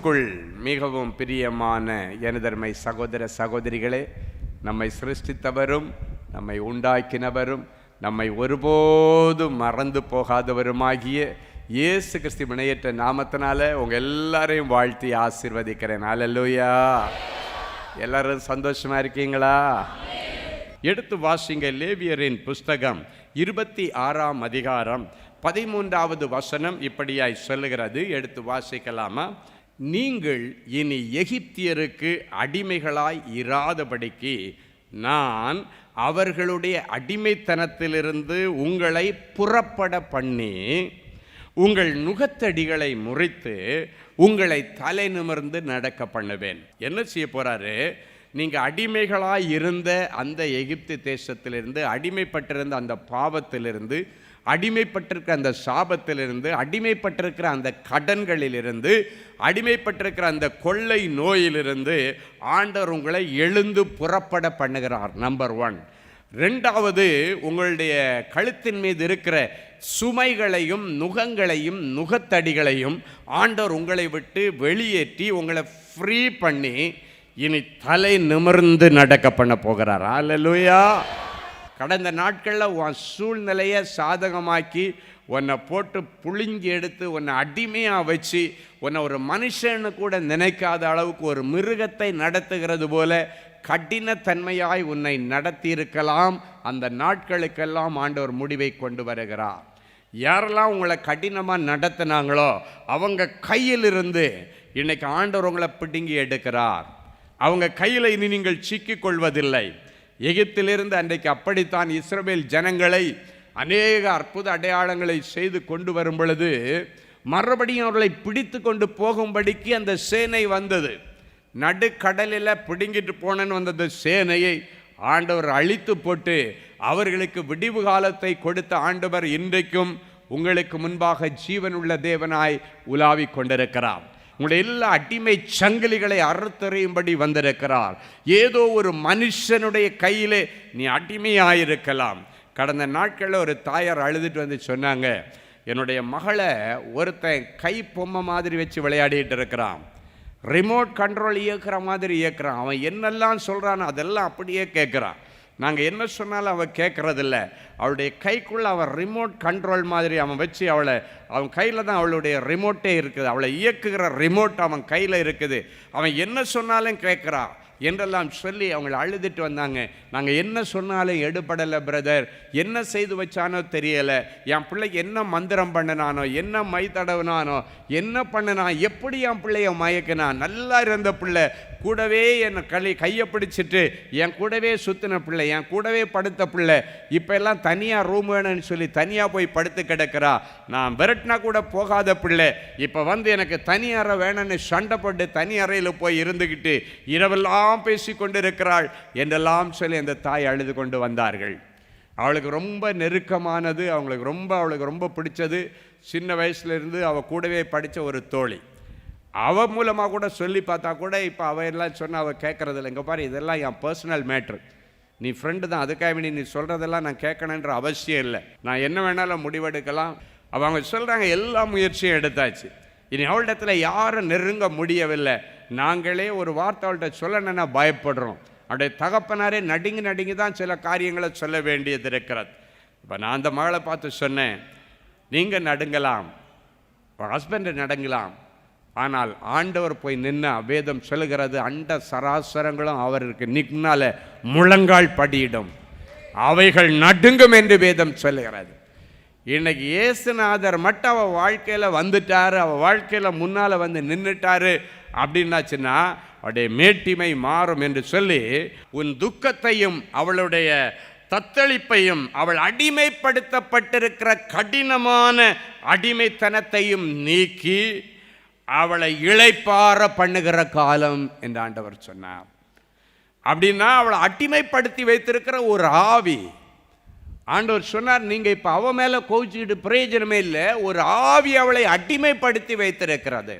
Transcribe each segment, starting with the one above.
இயேசுக்குள் மிகவும் பிரியமான எனதர்மை சகோதர சகோதரிகளே நம்மை சிருஷ்டித்தவரும் நம்மை உண்டாக்கினவரும் நம்மை ஒருபோதும் மறந்து போகாதவருமாகிய இயேசு கிறிஸ்து இணையற்ற நாமத்தினால உங்க எல்லாரையும் வாழ்த்தி ஆசிர்வதிக்கிறேன். அல்லேலூயா எல்லாரும் சந்தோஷமா இருக்கீங்களா? எடுத்து வாசிங்க லேவியரின் புஸ்தகம் இருபத்தி ஆறாம் அதிகாரம் பதிமூன்றாவது வசனம் இப்படியாய் சொல்லுகிறது. எடுத்து வாசிக்கலாமா? நீங்கள் இனி எகிப்தியருக்கு அடிமைகளாய் இராதபடிக்கு நான் அவர்களுடைய அடிமைத்தனத்திலிருந்து உங்களை புறப்பட பண்ணி உங்கள் நுகத்தடிகளை முறித்து உங்களை தலை நிமிர்ந்து நடக்க பண்ணுவேன். என்ன செய்ய போகிறாரு நீங்கள் அடிமைகளாக இருந்த அந்த எகிப்து தேசத்திலிருந்து அடிமைப்பட்டிருந்த அந்த பாவத்திலிருந்து அடிமைப்பட்டிருக்கிற அந்த சாபத்திலிருந்து அடிமைப்பட்டிருக்கிற அந்த கடன்களிலிருந்து அடிமைப்பட்டிருக்கிற அந்த கொள்ளை நோயிலிருந்து ஆண்டவர் உங்களை எழுந்து புறப்பட பண்ணுகிறார். நம்பர் ஒன் ரெண்டாவது உங்களுடைய கழுத்தின் மீது இருக்கிற சுமைகளையும் நுகங்களையும் நுகத்தடிகளையும் ஆண்டவர் உங்களை விட்டு வெளியேற்றி உங்களை ஃப்ரீ பண்ணி இனி தலை நிமிர்ந்து நடக்க பண்ண போகிறார். அல்லேலூயா கடந்த நாட்களில் உன் சூழ்நிலையை சாதகமாக்கி உன்னை போட்டு புழிங்கி எடுத்து உன்னை அடிமையாக வச்சு உன்னை ஒரு மனுஷன்னு கூட நினைக்காத அளவுக்கு ஒரு மிருகத்தை நடத்துகிறது போல கடினத்தன்மையாய் உன்னை நடத்தியிருக்கலாம். அந்த நாட்களுக்கெல்லாம் ஆண்டவர் முடிவை கொண்டு வருகிறார். யாரெல்லாம் உங்களை கடினமாக நடத்தினாங்களோ அவங்க கையிலிருந்து இன்னைக்கு ஆண்டவர் உங்களை பிடுங்கி எடுக்கிறார். அவங்க கையில் இனி நீங்கள் சிக்கிக்கொள்வதில்லை கொள்வதில்லை. எகிப்திலிருந்து அன்றைக்கு அப்படித்தான் இஸ்ரவேல் ஜனங்களை அநேக அற்புத அடையாளங்களை செய்து கொண்டு வரும் பொழுது மறுபடியும் அவர்களை பிடித்து கொண்டு போகும்படிக்கு அந்த சேனை வந்தது. நடுக்கடலில் பிடுங்கிட்டு போனேன்னு வந்த அந்த சேனையை ஆண்டவர் அழித்து போட்டு அவர்களுக்கு விடிவு காலத்தை கொடுத்த ஆண்டவர் இன்றைக்கும் உங்களுக்கு முன்பாக ஜீவனுள்ள தேவனாய் உலாவிக் கொண்டிருக்கிறார். உங்களுடைய எல்லா அடிமை சங்கிலிகளை அறுத்தறியும்படி வந்திருக்கிறார். ஏதோ ஒரு மனுஷனுடைய கையிலே நீ அடிமையாயிருக்கலாம். கடந்த நாட்களில் ஒரு தாயார் அழுதுட்டு வந்து சொன்னாங்க என்னுடைய மகளை ஒருத்தன் கை பொம்மை மாதிரி வச்சு விளையாடிட்டு இருக்கிறான். ரிமோட் கண்ட்ரோல் இயக்குற மாதிரி இயக்குறான். அவன் என்னெல்லாம் சொல்கிறானோ அதெல்லாம் அப்படியே கேட்குறான். நாங்கள் என்ன சொன்னாலும் அவன் கேட்குறதில்ல அவளுடைய கைக்குள்ளே அவன் ரிமோட் கண்ட்ரோல் மாதிரி அவன் வச்சு அவளை அவன் கையில் தான் அவளுடைய ரிமோட்டே இருக்குது. அவளை இயக்குகிற ரிமோட் அவன் கையில் இருக்குது. அவன் என்ன சொன்னாலும் கேட்குறான் என்றெல்லாம் சொல்லி அவங்கள அழுதுட்டு வந்தாங்க. நாங்கள் என்ன சொன்னாலும் எடுபடலை பிரதர் என்ன செய்து வச்சானோ தெரியலை. என் பிள்ளைக்கு என்ன மந்திரம் பண்ணினானோ என்ன மை தடவினானோ என்ன பண்ணினான் எப்படி என் பிள்ளைய மயக்கினான். நல்லா இருந்த பிள்ளை. கூடவே என்னை களி கையை பிடிச்சிட்டு என் கூடவே சுத்தின பிள்ளை என் கூடவே படுத்த பிள்ளை இப்போ எல்லாம் தனியாக ரூம் வேணும்னு சொல்லி தனியாக போய் படுத்து கிடக்கிறா. நான் விரட்டினா கூட போகாத பிள்ளை. இப்போ வந்து எனக்கு தனி அறை வேணும்னு சண்டைப்பட்டு தனி அறையில் போய் இருந்துக்கிட்டு இரவெல்லாம் பேசி கொண்டிருக்கிறாள் என்றெல்லாம் சொல்லி அந்த தாய் அழுது கொண்டு வந்தார்கள். அவளுக்கு ரொம்ப நெருக்கமானது அவங்களுக்கு ரொம்ப அவளுக்கு ரொம்ப பிடிச்சது. சின்ன வயசுலேருந்து அவள் கூடவே படித்த ஒரு தோழி. அவ மூலமாக கூட சொல்லி பார்த்தா கூட இப்போ அவ எல்லாம் சொன்னால் அவள் கேட்குறதில்ல இங்கே பாரு இதெல்லாம் என் பர்சனல் மேட்ரு நீ ஃப்ரெண்டு தான் அதுக்காக வேண்டி நீ சொல்கிறதெல்லாம் நான் கேட்கணுன்ற அவசியம் இல்லை. நான் என்ன வேணாலும் முடிவெடுக்கலாம். அவங்க சொல்கிறாங்க எல்லா முயற்சியும் எடுத்தாச்சு. இனி அவளிடத்துல யாரும் நெருங்க முடியவில்லை. நாங்களே ஒரு வார்த்தை அவள்கிட்ட சொல்லணும்னா பயப்படுறோம். அவருடைய தகப்பனாரே நடுங்கி நடுங்கி தான் சில காரியங்களை சொல்ல வேண்டியது இருக்கிறது. இப்போ நான் அந்த மகளை பார்த்து சொன்னேன் நீங்கள் நடுங்கலாம். ஹஸ்பண்டை நடுங்கலாம். ஆனால் ஆண்டவர் போய் நின்று வேதம் சொல்லுகிறது அண்ட சராசரங்களும் அவருக்கு நிக்னால முழங்கால் படியிடும். அவைகள் நடுங்கும் என்று வேதம் சொல்லுகிறது. இன்னைக்கு இயேசுநாதர் மட்டும் அவள் வாழ்க்கையில் வந்துட்டாரு அவள் வாழ்க்கையில் முன்னால் வந்து நின்றுட்டாரு அப்படின்னாச்சுன்னா அவருடைய மேட்டிமை மாறும் என்று சொல்லி உன் துக்கத்தையும் அவளுடைய தத்தளிப்பையும் அவள் அடிமைப்படுத்தப்பட்டிருக்கிற கடினமான அடிமைத்தனத்தையும் நீக்கி அவளை இழைப்பார பண்ணுகிற காலம் என்று ஆண்டவர் சொன்னார். அப்படின்னா அவளை அடிமைப்படுத்தி வைத்திருக்கிற ஒரு ஆவி. ஆண்டவர் சொன்னார் நீங்கள் இப்போ அவ மேலே கோவிச்சுக்கிட்டு பிரயோஜனமே இல்லை. ஒரு ஆவி அவளை அடிமைப்படுத்தி வைத்திருக்கிறது.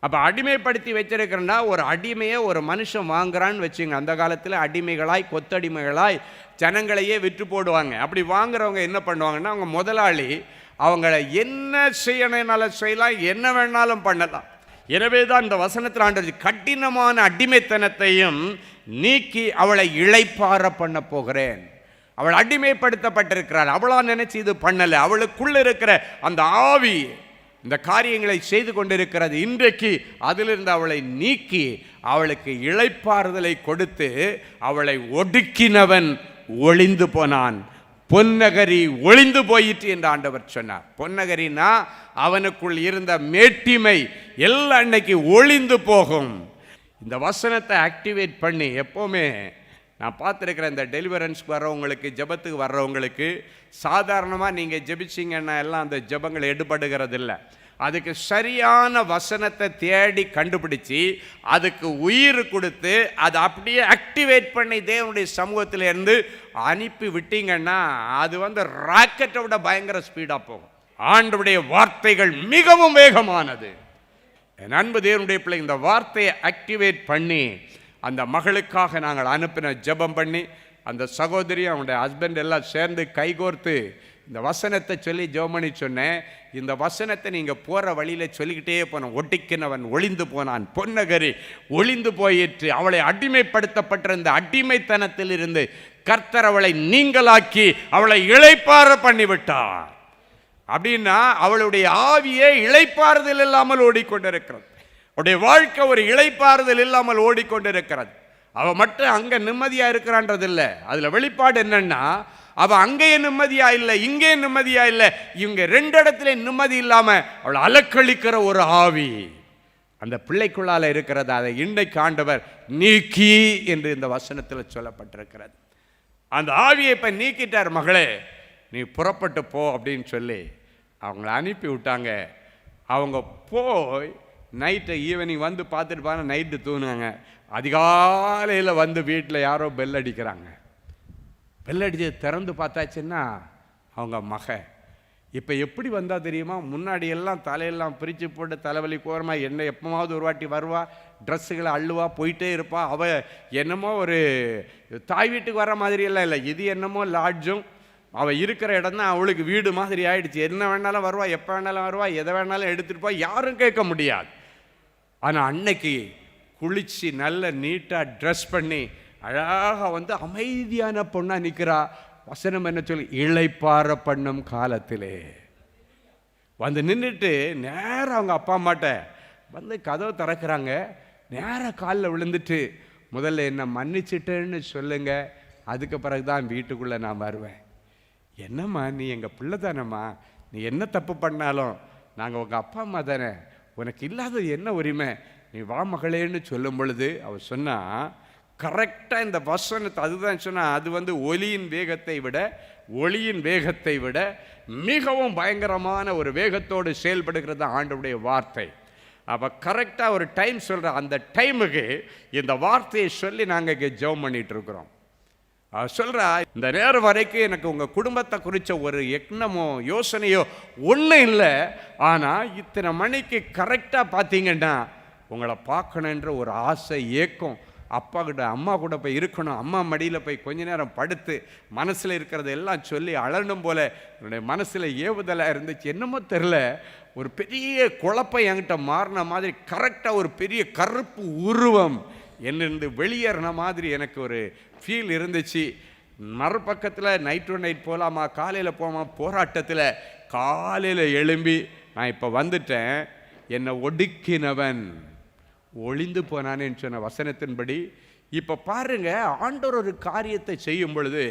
அப்போ அடிமைப்படுத்தி வச்சிருக்கிறனா ஒரு அடிமையை ஒரு மனுஷன் வாங்குறான்னு வச்சுங்க அந்த காலத்தில் அடிமைகளாய் கொத்தடிமைகளாய் ஜனங்களையே விற்று போடுவாங்க. அப்படி வாங்குறவங்க என்ன பண்ணுவாங்கன்னா அவங்க முதலாளி அவங்கள என்ன செய்யணும்னால செய்யலாம் என்ன வேணாலும் பண்ணலாம். எனவே தான் இந்த வசனத்தில் ஆண்டு கடினமான அடிமைத்தனத்தையும் நீக்கி அவளை இழைப்பார பண்ண போகிறேன். அவள் அடிமைப்படுத்தப்பட்டிருக்கிறாள். அவளா நினைச்சு இது பண்ணலை. அவளுக்குள்ள இருக்கிற அந்த ஆவி இந்த காரியங்களை செய்து கொண்டிருக்கிறது. இன்றைக்கு அதிலிருந்து அவளை நீக்கி அவளுக்கு இழைப்பாறுதலை கொடுத்து அவளை ஒடுக்கினவன் ஒளிந்து போனான். பொன்னகரி ஒளிந்து போயிற்று என்று ஆண்டவர் சொன்னார். பொன்னகரினா அவனுக்குள் இருந்த மேட்டிமை எல்லாம் அன்னைக்கு ஒளிந்து போகும். இந்த வசனத்தை ஆக்டிவேட் பண்ணி எப்போவுமே நான் பார்த்துருக்கிற இந்த டெலிவரன்ஸ்க்கு வர்றவங்களுக்கு ஜெபத்துக்கு வர்றவங்களுக்கு சாதாரணமாக நீங்கள் ஜெபிச்சிங்கன்னா எல்லாம் அந்த ஜபங்கள் எடுபடுகிறதில்லை. அதுக்கு சரியான வசனத்தை தேடி கண்டுபிடிச்சி அதுக்கு உயிர் கொடுத்து அதை அப்படியே ஆக்டிவேட் பண்ணி தேவனுடைய சமூகத்தில் இருந்து அனுப்பி விட்டீங்கன்னா அது வந்து ராக்கெட்டை விட பயங்கர ஸ்பீடாக போகும். ஆண்டவுடைய வார்த்தைகள் மிகவும் வேகமானது. என் அன்பு தேவனுடைய பிள்ளை இந்த வார்த்தையை ஆக்டிவேட் பண்ணி அந்த மகளுக்காக நாங்கள் அனுப்பின ஜெபம் பண்ணி அந்த சகோதரி அவனுடைய ஹஸ்பண்ட் எல்லாம் சேர்ந்து கைகோர்த்து இந்த வசனத்தை சொல்லி ஜோமணி சொன்னேன். இந்த வசனத்தை நீங்கள் போகிற வழியில் சொல்லிக்கிட்டே போனோம். ஒட்டிக்கினவன் ஒளிந்து போனான். பொன்னகரி ஒளிந்து போயிற்று. அவளை அடிமைப்படுத்தப்பட்டிருந்த அடிமைத்தனத்தில் இருந்து கர்த்தர் அவளை நீங்களாக்கி அவளை இழைப்பார பண்ணிவிட்டார். அப்படின்னா அவளுடைய ஆவியே இழைப்பாறுதல் இல்லாமல் ஓடிக்கொண்டிருக்கிறது. அவருடைய வாழ்க்கை ஒரு இழைப்பாறுதல் இல்லாமல் ஓடிக்கொண்டிருக்கிறது. அவள் மட்டும் அங்கே நிம்மதியாக இருக்கிறான்றது இல்லை வெளிப்பாடு என்னென்னா அவள் அங்கேயே நிம்மதியா இல்லை இங்கே நிம்மதியா இல்லை. இவங்க ரெண்டு இடத்துல நிம்மதி இல்லாமல் அவளை அலக்களிக்கிற ஒரு ஆவி. அந்த பிள்ளைக்குள்ளால இருக்கிறது அதை இன்றைக்கு ஆண்டவர் நீக்கி என்று இந்த வசனத்தில் சொல்லப்பட்டிருக்கிறது. அந்த ஆவியை இப்போ நீக்கிட்டார் மகளே நீ புறப்பட்டு போ அப்படின்னு சொல்லி அவங்கள அனுப்பி விட்டாங்க. அவங்க போய் நைட்டு ஈவினிங் வந்து பார்த்துட்டு பாருங்க நைட்டு தூணுங்க அதிகாலையில் வந்து வீட்டில் யாரோ பெல் அடிக்கிறாங்க. பெல்லடிச்சு திறந்து பார்த்தாச்சுன்னா அவங்க மக. இப்போ எப்படி வந்தால் தெரியுமா? முன்னாடி எல்லாம் தலையெல்லாம் பிரித்து போட்டு தலைவலி கோரமாக என்ன எப்போமாவது ஒரு வாட்டி வருவா ட்ரெஸ்ஸுகளை அள்ளுவா போயிட்டே இருப்பா. அவள் என்னமோ ஒரு தாய் வீட்டுக்கு வர மாதிரியெல்லாம் இல்லை. இது என்னமோ லாட்ஜும். அவள் இருக்கிற இடம் தான் அவளுக்கு வீடு மாதிரி ஆயிடுச்சு. என்ன வேணாலும் வருவா எப்போ வேணாலும் வருவா எதை வேணாலும் எடுத்துகிட்டு போய் யாரும் கேட்க முடியாது. ஆனால் அன்னைக்கு குளித்து நல்ல நீட்டாக ட்ரெஸ் பண்ணி அழகாக வந்து அமைதியான பொண்ணாக நிற்கிறா வசனம் என்ன சொல்லி இழைப்பார பண்ணும் காலத்திலே. வந்து நின்றுட்டு நேராக அவங்க அப்பா அம்மாட்ட வந்து கதவை திறக்கிறாங்க. நேராக காலில் விழுந்துட்டு முதல்ல என்ன மன்னிச்சிட்டேன்னு சொல்லுங்க. அதுக்கு பிறகு தான் வீட்டுக்குள்ளே நான் வருவேன். என்னம்மா நீ எங்கள் பிள்ளை தானம்மா? நீ என்ன தப்பு பண்ணாலும் நாங்கள் உங்கள் அப்பா அம்மா தானே. உனக்கு இல்லாதது என்ன உரிமை? நீ வா மகளேன்னு சொல்லும் பொழுது அவ சொன்னால் கரெக்டாக இந்த வசனத்தை அதுதான் சொன்னால் அது வந்து ஒலியின் வேகத்தை விட ஒளியின் வேகத்தை விட மிகவும் பயங்கரமான ஒரு வேகத்தோடு செயல்படுகிறது தான் வார்த்தை. அப்போ கரெக்டாக ஒரு டைம் சொல்கிற அந்த டைமுக்கு இந்த வார்த்தையை சொல்லி நாங்கள் இங்கே ஜெபம் பண்ணிகிட்ருக்குறோம் இருக்கிறோம். அவ இந்த நேரம் வரைக்கும் எனக்கு உங்கள் குடும்பத்தை குறித்த ஒரு எண்ணமோ யோசனையோ ஒன்றும் இல்லை. ஆனால் இத்தனை மணிக்கு கரெக்டாக பார்த்தீங்கன்னா உங்களை பார்க்கணுன்ற ஒரு ஆசை ஏக்கம். அப்பா கிட்ட அம்மா கூட போய் இருக்கணும். அம்மா மடியில் போய் கொஞ்ச நேரம் படுத்து மனசில் இருக்கிறத எல்லாம் சொல்லி அழணும் போல என்னுடைய மனசில் ஏவுதலாக இருந்துச்சு. என்னமோ தெரில ஒரு பெரிய குழப்பம் என்கிட்ட மாறின மாதிரி கரெக்டாக ஒரு பெரிய கருப்பு உருவம் என்னிருந்து வெளியேறின மாதிரி எனக்கு ஒரு ஃபீல் இருந்துச்சு. மறுபக்கத்தில் நைட் டு நைட் போகலாமா காலையில் போமா போராட்டத்தில் காலையில் எழும்பி நான் இப்போ வந்துட்டேன். என்னை ஒடுக்கினவன். ஒளிந்து போனானேன்னு சொன்ன வசனத்தின்படி இப்போ பாருங்க ஆண்டவர் ஒரு காரியத்தை செய்யும் பொழுது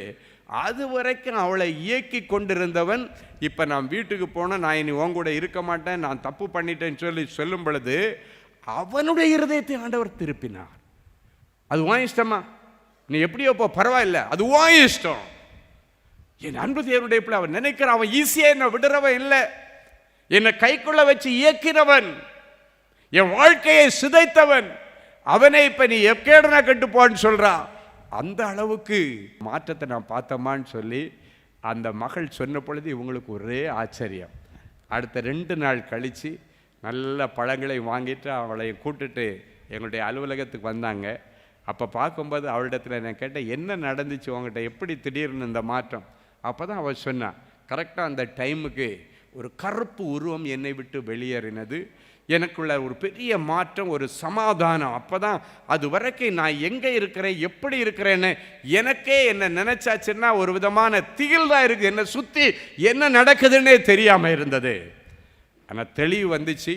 அது வரைக்கும் அவளை இயக்கி கொண்டிருந்தவன் இப்போ நான் வீட்டுக்கு போனால் நான் இனி உன் கூட இருக்க மாட்டேன் நான் தப்பு பண்ணிட்டேன்னு சொல்லி சொல்லும் பொழுது அவனுடைய இருதயத்தை ஆண்டவர் திருப்பினார். அது உன் இஷ்டமா? நீ எப்படியோ போ பரவாயில்ல அது உன் இஷ்டம். என் அன்பு தேவனுடைய பிள்ளை அவன் நினைக்கிறான் அவன் ஈஸியாக என்னை விடுறவன் இல்லை. என்னை கைக்குள்ள வச்சு இயக்கினவன் என் வாழ்க்கையை சிதைத்தவன். அவனை இப்போ நீ எக்கேடனா கட்டு போன்னு சொல்றான் அந்த அளவுக்கு மாற்றத்தை நான் பார்த்தோமான்னு சொல்லி அந்த மகள் சொன்ன பொழுது இவங்களுக்கு ஒரே ஆச்சரியம். அடுத்த ரெண்டு நாள் கழித்து நல்ல பழங்களை வாங்கிட்டு அவளை கூட்டுட்டு எங்களுடைய அலுவலகத்துக்கு வந்தாங்க. அப்போ பார்க்கும்போது அவளிடத்தில் நான் கேட்டேன் என்ன நடந்துச்சு? உங்ககிட்ட எப்படி திடீர்னு இந்த மாற்றம்? அப்போ தான் அவள் சொன்னான் கரெக்டாக அந்த டைமுக்கு ஒரு கருப்பு உருவம் என்னை விட்டு வெளியேறினது. எனக்குள்ள ஒரு பெரிய மாற்றம் ஒரு சமாதானம். அப்போ தான் அது வரைக்கும் நான் எங்கே இருக்கிறேன் எப்படி இருக்கிறேன்னு எனக்கே என்ன நினச்சாச்சுன்னா ஒரு விதமான திகில் தான் இருக்குது என்னை சுற்றி என்ன நடக்குதுன்னே தெரியாமல் இருந்தது. ஆனால் தெளிவு வந்துச்சு.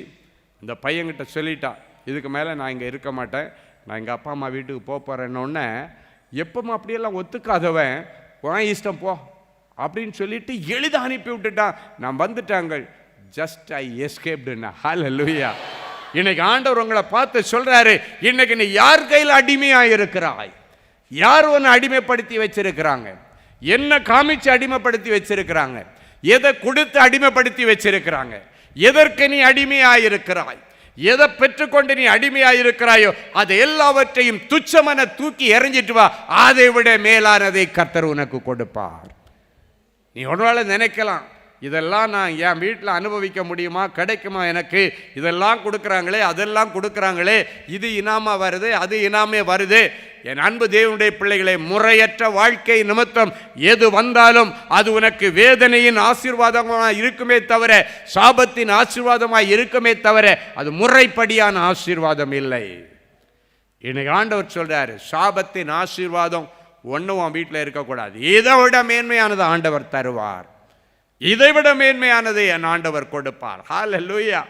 இந்த பையன்கிட்ட சொல்லிட்டான் இதுக்கு மேலே நான் இங்கே இருக்க மாட்டேன். நான் எங்கள் அப்பா அம்மா வீட்டுக்கு போக போகிறேன்னொன்னே எப்பவும் அப்படியெல்லாம் ஒத்துக்காதவன் உன் இஷ்டம் போ. அப்படின்னு சொல்லிட்டு எளிதாக அனுப்பி விட்டுட்டான். நான் வந்துட்டாங்க ஜஸ்ட் ஐ எஸ்கேப்டுன்னா ஹால லூயா இன்னைக்கு ஆண்டவர் உங்களை பார்த்து சொல்றாரு இன்னைக்கு நீ யார் கையில் அடிமையாக இருக்கிறாய் யார் உன்னை அடிமைப்படுத்தி வச்சிருக்கிறாங்க? என்ன காமிச்சு அடிமைப்படுத்தி வச்சிருக்கிறாங்க? எதை கொடுத்து அடிமைப்படுத்தி வச்சிருக்கிறாங்க? எதற்கு நீ அடிமையாயிருக்கிறாய்? எதை பெற்றுக்கொண்டு நீ அடிமையாயிருக்கிறாயோ அதை எல்லாவற்றையும் துச்சமென தூக்கி எறிஞ்சிட்டு வா. அதை விட மேலானதை கர்த்தர் உனக்கு கொடுப்பார். நீ ஒன்றால் நினைக்கலாம் இதெல்லாம் நான் என் வீட்டில் அனுபவிக்க முடியுமா? கிடைக்குமா எனக்கு? இதெல்லாம் கொடுக்குறாங்களே அதெல்லாம் கொடுக்குறாங்களே. இது இனாமா வருது அது இனாமே வருது. என் அன்பு தேவனுடைய பிள்ளைகளை முறையற்ற வாழ்க்கை நிமித்தம் எது வந்தாலும் அது உனக்கு வேதனையின் ஆசீர்வாதமாக இருக்குமே தவிர சாபத்தின் ஆசீர்வாதமாக இருக்குமே தவிர அது முறைப்படியான ஆசீர்வாதம் இல்லை. இன்னைக்கு ஆண்டவர் சொல்கிறார் சாபத்தின் ஆசீர்வாதம் ஒன்றும் உன் வீட்டில் இருக்கக்கூடாது. இதை விட மேன்மையானது ஆண்டவர் தருவார். இதை விட மேன்மையானதை என் ஆண்டவர் கொடுப்பார். ஹால லூயா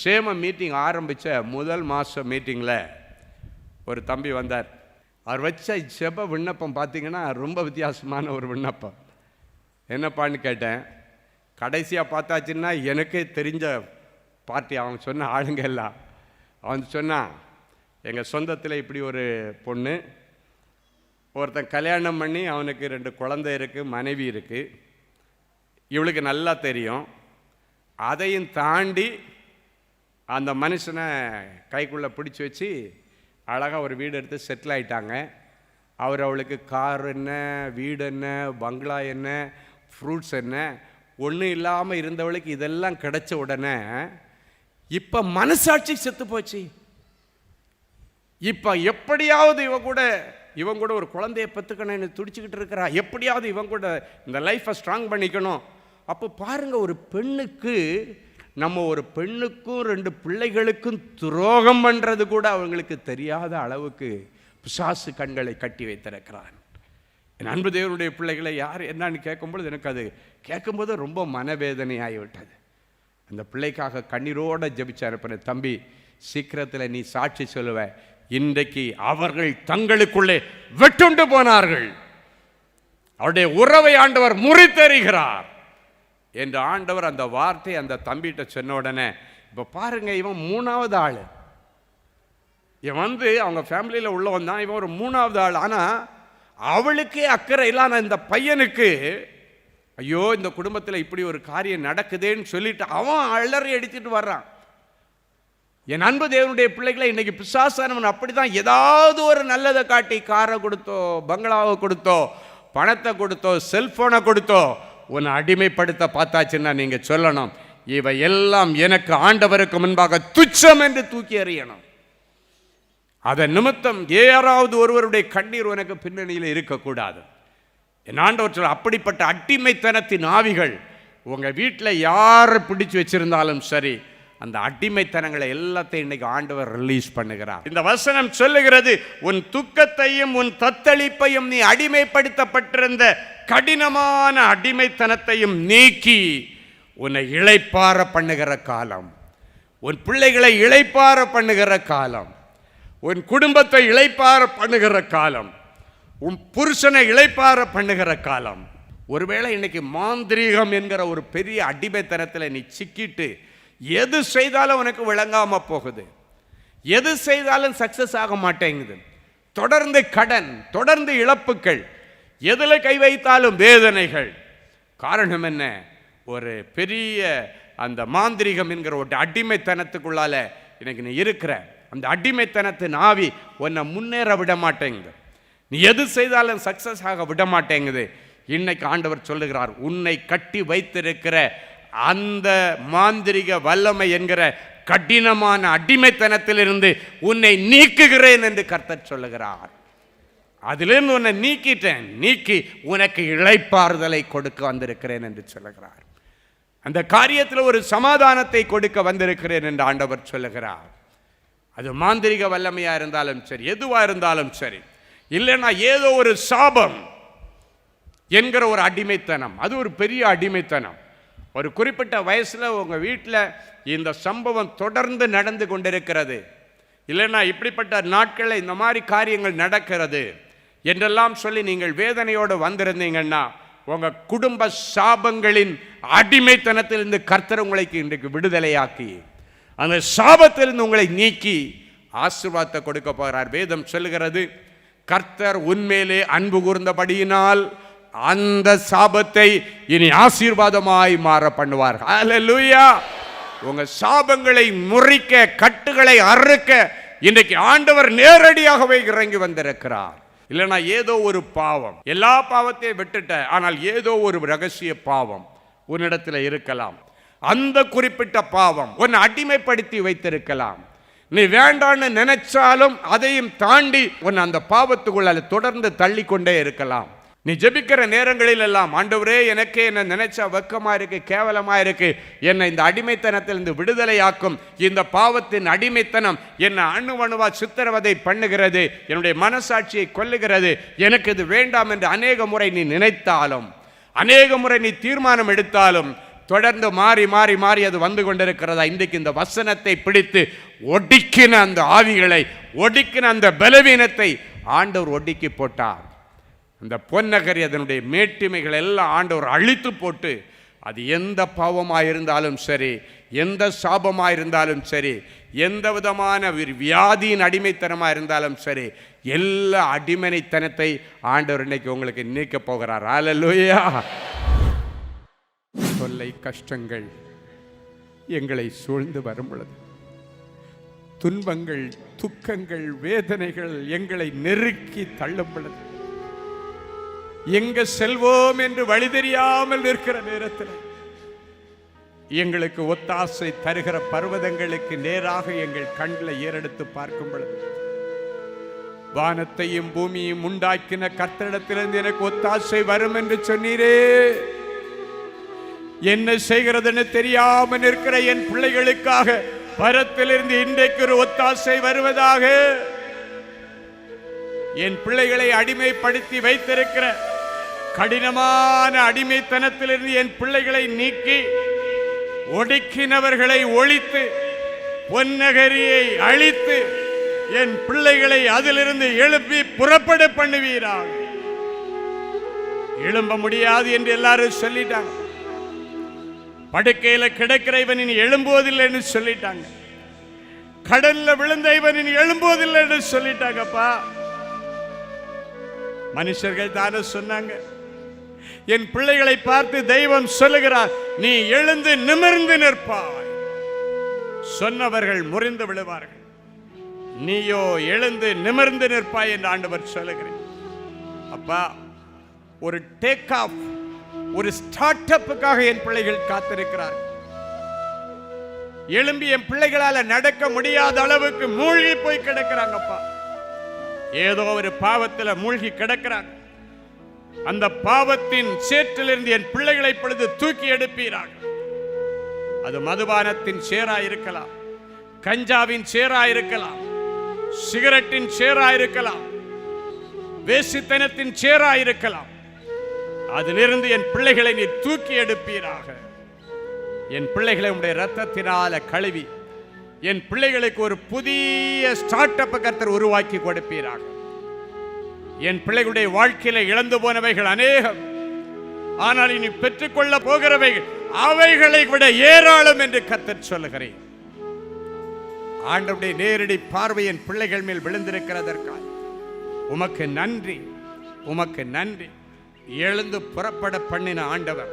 சேம மீட்டிங் ஆரம்பித்த முதல் மாதம் மீட்டிங்கில் ஒரு தம்பி வந்தார். அவர் வச்ச செப விண்ணப்பம் பார்த்தீங்கன்னா ரொம்ப வித்தியாசமான ஒரு விண்ணப்பம். என்னப்பான்னு கேட்டேன். கடைசியாக பார்த்தாச்சுன்னா எனக்கே தெரிஞ்ச பார்ட்டி அவன் சொன்ன ஆளுங்க எல்லாம். அவன் சொன்னான் எங்கள் சொந்தத்தில் இப்படி ஒரு பொண்ணு ஒருத்தன் கல்யாணம் பண்ணி அவனுக்கு ரெண்டு குழந்தை இருக்குது மனைவி இருக்குது இவளுக்கு நல்லா தெரியும். அதையும் தாண்டி அந்த மனுஷனை கைக்குள்ளே பிடிச்சி வச்சு அழகாக ஒரு வீடு எடுத்து செட்டில் ஆகிட்டாங்க அவர் அவளுக்கு கார் என்ன வீடு என்ன பங்களா என்ன ஃப்ரூட்ஸ் என்ன ஒன்றும் இல்லாமல் இருந்தவளுக்கு இதெல்லாம் கிடைச்ச உடனே இப்போ மனசாட்சி செத்து போச்சு. இப்போ எப்படியாவது இவ கூட இவன் கூட ஒரு குழந்தைய பெற்றுக்கணும்னு துடிச்சுக்கிட்டு இருக்கிறா. எப்படியாவது இவன் கூட இந்த லைஃப்பை ஸ்ட்ராங் பண்ணிக்கணும். அப்போ பாருங்கள் ஒரு பெண்ணுக்கு நம்ம ஒரு பெண்ணுக்கும் ரெண்டு பிள்ளைகளுக்கும் துரோகம் பண்ணுறது கூட அவங்களுக்கு தெரியாத அளவுக்கு பிசாசு கண்களை கட்டி வைத்திருக்கிறான். என் அன்பு தேவனுடைய பிள்ளைகளை யார் என்னன்னு கேட்கும்பொழுது எனக்கு அது கேட்கும்போது ரொம்ப மனவேதனை ஆகிவிட்டது அந்த பிள்ளைக்காக கண்ணீரோட ஜெபிச்சு அனுப்பின தம்பி சீக்கிரத்தில் நீ சாட்சி சொல்லுவ. இன்றைக்கு அவர்கள் தங்களுக்குள்ளே வெட்டுண்டு போனார்கள். அவருடைய உறவை ஆண்டவர் முறித்தெறிகிறார் என்று ஆண்டவர் அந்த வார்த்தை அந்த தம்பிகிட்ட சொன்ன உடனே இப்போ பாருங்க இவன் மூணாவது ஆள். இவன் வந்து அவங்க ஃபேமிலியில் உள்ளவன் தான் இவன் ஒரு மூணாவது ஆள். ஆனால் அவளுக்கே அக்கறை இல்லாத இந்த பையனுக்கு ஐயோ இந்த குடும்பத்தில் இப்படி ஒரு காரியம் நடக்குதேன்னு சொல்லிட்டு அவன் அலறி அடிச்சிட்டு வர்றான். என் அன்பு தேவனுடைய பிள்ளைகளை இன்னைக்கு பிசாசானவன் அப்படி தான் ஏதாவது ஒரு நல்லதை காட்டி காரை கொடுத்தோ பங்களாவை கொடுத்தோ பணத்தை கொடுத்தோ செல்ஃபோனை கொடுத்தோ உன்னை அடிமைப்படுத்த பார்த்தாச்சுன்னா நீங்கள் சொல்லணும். இவை எல்லாம் எனக்கு ஆண்டவருக்கு முன்பாக துச்சம் என்று தூக்கி எறியணும். அதன் நிமித்தம் யாராவது ஒருவருடைய கண்ணீர் உனக்கு பின்னணியில் இருக்கக்கூடாது. என் ஆண்டவற்றில் அப்படிப்பட்ட அடிமைத்தனத்தின் ஆவிகள் உங்கள் வீட்டில் யார் பிடிச்சு வச்சிருந்தாலும் சரி அந்த அடிமைத்தனங்களை எல்லாத்தையும் இன்னைக்கு ஆண்டவர் ரிலீஸ் பண்ணுகிறார். இந்த வசனம் சொல்லுகிறது உன் துக்கத்தையும் உன் தத்தளிப்பையும் நீ அடிமைப்படுத்தப்பட்டிருந்த கடினமான அடிமைத்தனத்தையும் நீக்கி உன்னை இளைப்பார பண்ணுகிற காலம். உன் பிள்ளைகளை இழைப்பார பண்ணுகிற காலம். உன் குடும்பத்தை இளைப்பார பண்ணுகிற காலம். உன் புருஷனை இழைப்பார பண்ணுகிற காலம். ஒருவேளை இன்னைக்கு மாந்திரீகம் என்கிற ஒரு பெரிய அடிமைத்தனத்தில் நீ சிக்கிட்டு எது செய்தாலும் உனக்கு விளங்காமல் போகுது. எது செய்தாலும் சக்சஸ் ஆக மாட்டேங்குது. தொடர்ந்து கடன் தொடர்ந்து இழப்புகள் எதில் கை வைத்தாலும் வேதனைகள். காரணம் என்ன? ஒரு பெரிய அந்த மாந்திரிகம் என்கிற ஒரு அடிமைத்தனத்துக்குள்ளால எனக்கு நீ இருக்கிற. அந்த அடிமைத்தனத்தின் ஆவி உன்னை முன்னேற விட மாட்டேங்குது. நீ எது செய்தாலும் சக்சஸ் ஆக விட மாட்டேங்குது. இன்னைக்கு ஆண்டவர் சொல்லுகிறார் உன்னை கட்டி வைத்திருக்கிற அந்த மாந்திரிக வல்லமை என்கிற கடினமான அடிமைத்தனத்திலிருந்து உன்னை நீக்குகிறேன் என்று கர்த்தர் சொல்லுகிறார். அதிலிருந்து உன்னை நீக்கிட்டேன். நீக்கி உனக்கு இழைப்பாறுதலை கொடுக்க வந்திருக்கிறேன் என்று சொல்லுகிறார். அந்த காரியத்தில் ஒரு சமாதானத்தை கொடுக்க வந்திருக்கிறேன் என்று ஆண்டவர் சொல்லுகிறார். அது மாந்திரிக வல்லமையாக இருந்தாலும் சரி எதுவாக இருந்தாலும் சரி இல்லைன்னா ஏதோ ஒரு சாபம் என்கிற ஒரு அடிமைத்தனம். அது ஒரு பெரிய அடிமைத்தனம். ஒரு குறிப்பிட்ட வயசில் உங்கள் வீட்டில் இந்த சம்பவம் தொடர்ந்து நடந்து கொண்டிருக்கிறது. இல்லைன்னா இப்படிப்பட்ட நாட்களில் இந்த மாதிரி காரியங்கள் நடக்கிறது என்றெல்லாம் சொல்லி நீங்கள் வேதனையோடு வந்திருந்தீங்கன்னா உங்கள் குடும்ப சாபங்களின் அடிமைத்தனத்திலிருந்து கர்த்தர் உங்களுக்கு இன்றைக்கு விடுதலையாக்கி அந்த சாபத்திலிருந்து உங்களை நீக்கி ஆசிர்வாதத்தை கொடுக்க போகிறார் வேதம் சொல்லுகிறது கர்த்தர் உன்மேலே அன்பு கூர்ந்தபடியினால் அந்த சாபத்தை இனி ஆசீர்வாதமாய் மாற பண்ணுவார் லூயா உங்க சாபங்களை முறிக்க கட்டுகளை அறுக்க இன்றைக்கு ஆண்டவர் நேரடியாகவே இறங்கி வந்திருக்கிறார். இல்லைனா ஏதோ ஒரு பாவம். எல்லா பாவத்தையும் விட்டுட்ட ஆனால் ஏதோ ஒரு ரகசிய பாவம் உன்னிடத்தில் இருக்கலாம். அந்த குறிப்பிட்ட பாவம் உன்னை அடிமைப்படுத்தி வைத்திருக்கலாம். நீ வேண்டான்னு நினைச்சாலும் அதையும் தாண்டி உன்னை அந்த பாவத்துக்குள்ள தொடர்ந்து தள்ளி கொண்டே இருக்கலாம். நீ ஜெபிக்கிற நேரங்களில் எல்லாம் ஆண்டவரே எனக்கே என்ன நினைச்சா வெக்கமா இருக்கு கேவலமா இருக்கு. என்னை இந்த அடிமைத்தனத்திலிருந்து விடுதலையாக்கும். இந்த பாவத்தின் அடிமைத்தனம் என்னை அணுவணுவா சித்திரவதை பண்ணுகிறது. என்னுடைய மனசாட்சியை கொல்லுகிறது. எனக்கு இது வேண்டாம் என்று அநேக முறை நீ நினைத்தாலும் அநேக முறை நீ தீர்மானம் எடுத்தாலும் தொடர்ந்து மாறி மாறி மாறி அது வந்து கொண்டிருக்கிறதா? இன்றைக்கு இந்த வசனத்தை பிடித்து ஒடுக்கின அந்த ஆவிகளை ஒடுக்கின அந்த பலவீனத்தை ஆண்டவர் ஒடுக்கி போட்டார். அந்த பொன்னகரி அதனுடைய மேட்டிமைகள் எல்லாம் ஆண்டவர் அழித்து போட்டு அது எந்த பாவமாக இருந்தாலும் சரி எந்த சாபமாக இருந்தாலும் சரி எந்த விதமான வியாதியின் அடிமைத்தனமாக இருந்தாலும் சரி எல்லா அடிமனைத்தனத்தை ஆண்டவர் இன்னைக்கு உங்களுக்கு நீக்க போகிறார். ஆலல்லோயா தொல்லை கஷ்டங்கள் எங்களை சூழ்ந்து வரும் பொழுது துன்பங்கள் துக்கங்கள் வேதனைகள் எங்களை நெருக்கி தள்ளும் பொழுது எங்க செல்வோம் என்று வழி தெரியாமல் நிற்கிற நேரத்தில் எங்களுக்கு ஒத்தாசை தருகிற பர்வதங்களுக்கு நேராக எங்கள் கண்களை ஏறெடுத்து பார்க்கும் பொழுது வானத்தையும் பூமியும் உண்டாக்கின கர்த்தரிடத்திலிருந்து எனக்கு ஒத்தாசை வரும் என்று சொன்னீரே. என்ன செய்கிறதுன்னு தெரியாமல் இருக்கிற என் பிள்ளைகளுக்காக பரத்திலிருந்து இன்றைக்கு ஒரு ஒத்தாசை வருவதாக என் பிள்ளைகளை அடிமைப்படுத்தி வைத்திருக்கிற கடினமான அடிமைத்தனத்திலிருந்து என் பிள்ளைகளை நீக்கி ஒடுக்கினவர்களை ஒழித்து பொன்னகரியை அழித்து என் பிள்ளைகளை அதிலிருந்து எழுப்பி புறப்பட பண்ணுவீராக எழும்ப முடியாது என்று எல்லாரும் சொல்லிட்டாங்க. படுக்கையில் கிடக்கிற இவன் இனி எழும்புவதில்லைன்னு சொல்லிட்டாங்க. கடல்ல விழுந்த இவன் இனி எழும்புவதில்லைன்னு சொல்லிட்டாங்கப்பா. மனுஷர்கள் தானே சொன்னாங்க. என் பிள்ளைகளை பார்த்து தெய்வம் சொல்லுகிறார் நீ எழுந்து நிமிர்ந்து நிற்பாய். சொன்னவர்கள் முறிந்து விழுவார்கள். நீயோ எழுந்து நிமிர்ந்து நிற்பாய் என்று ஆண்டவர் சொல்லுகிறேன் அப்பா ஒரு டேக் ஆஃப் ஒரு ஸ்டார்ட் அப்புக்காக என் பிள்ளைகள் காத்திருக்கிறார்கள் எழும்பி என் பிள்ளைகளால நடக்க முடியாத அளவுக்கு மூழ்கி போய் கிடக்கிறாங்கப்பா. ஏதோ ஒரு பாவத்தில் மூழ்கி கிடக்கிறாங்க. அந்த பாவத்தின் சேற்றிலிருந்து என் பிள்ளைகளை பொழுது தூக்கி எடுப்பீராக. அது மதுபானத்தின் சேரா இருக்கலாம் கஞ்சாவின் சேரா இருக்கலாம் சிகரெட்டின் சேரா இருக்கலாம் வேசித்தனத்தின் சேரா இருக்கலாம். அதிலிருந்து என் பிள்ளைகளை நீ தூக்கி எடுப்பீராக. என் பிள்ளைகளை உடைய ரத்தத்தினால கழுவி என் பிள்ளைகளுக்கு ஒரு புதிய ஸ்டார்ட் அப் கர்த்தர் உருவாக்கி கொடுப்பீராக. என் பிள்ளைகளுடைய வாழ்க்கையில இழந்து போனவைகள் அநேகம். ஆனால் இனி பெற்றுக்கொள்ள போகிறவைகள் அவைகளை விட ஏராளம் என்று கத்தர் சொல்லுகிறேன். ஆண்டவுடைய நேரடி பார்வை என் பிள்ளைகள் மேல் விழுந்திருக்கிறதற்காக உமக்கு நன்றி உமக்கு நன்றி. எழுந்து புறப்பட பண்ணின ஆண்டவர்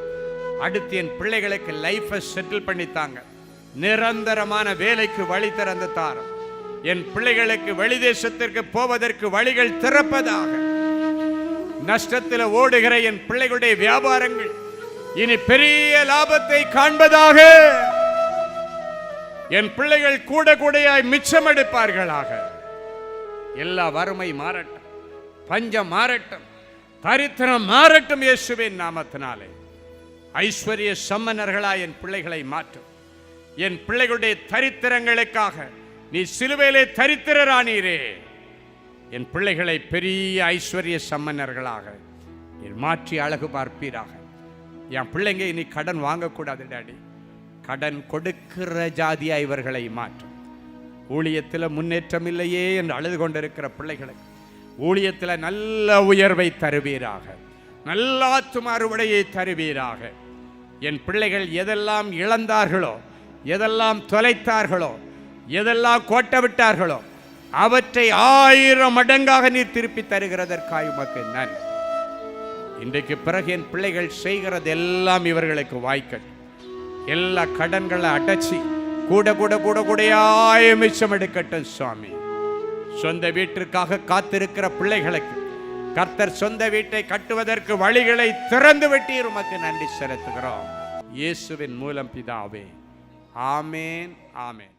அடுத்து என் பிள்ளைகளுக்கு லைஃபை செட்டில் பண்ணித்தாங்க. நிரந்தரமான வேலைக்கு வழி திறந்து தாரும். என் பிள்ளைகளுக்கு வெளிதேசத்திற்கு போவதற்கு வழிகள் திறப்பதாக. நஷ்டத்தில் ஓடுகிற என் பிள்ளைகளுடைய வியாபாரங்கள் இனி பெரிய லாபத்தை காண்பதாக. என் பிள்ளைகள் கூட கூடையாய் மிச்சம் எடுப்பார்களாக. எல்லா வறுமை மாறட்டும் பஞ்சம் மாறட்டும் தரித்திரம் மாறட்டும் இயேசுவின் நாமத்தினாலே. ஐஸ்வர்ய சம்மனர்களாய் என் பிள்ளைகளை மாற்றும். என் பிள்ளைகளுடைய தரித்திரங்களுக்காக நீ சிலுவையிலே தரித்திரரானீரே. என் பிள்ளைகளை பெரிய ஐஸ்வர்ய சம்மன்னர்களாக நீ மாற்றி அழகு பார்ப்பீராக. என் பிள்ளைங்க இனி கடன் வாங்கக்கூடாது டாடி. கடன் கொடுக்கிற ஜாதியா இவர்களை மாற்றும் ஊழியத்தில் முன்னேற்றம் இல்லையே என்று அழுது கொண்டிருக்கிற பிள்ளைகளுக்கு ஊழியத்தில் நல்ல உயர்வை தருவீராக. நல்ல ஆத்தும அறுவடையை தருவீராக. என் பிள்ளைகள் எதெல்லாம் இழந்தார்களோ எதெல்லாம் தொலைத்தார்களோ எதெல்லாம் கோட்டை விட்டார்களோ அவற்றை ஆயிரம் மடங்காக நீர் திருப்பி தருகிறதற்காய் உமக்கு நன்றி. இன்றைக்கு பிறகு என் பிள்ளைகள் செய்கிறது எல்லாம் இவர்களுக்கு வாய்க்கல் எல்லா கடன்களை அடைச்சி கூட கூட கூட கூடையாய மிச்சம் எடுக்கட்டும் சுவாமி. சொந்த வீட்டிற்காக காத்திருக்கிற பிள்ளைகளுக்கு கர்த்தர் சொந்த வீட்டை கட்டுவதற்கு வழிகளை திறந்து விட்டீர் உமக்கு நன்றி செலுத்துகிறோம். இயேசுவின் மூலம் பிதாவே. ஆமேன் ஆமேன்.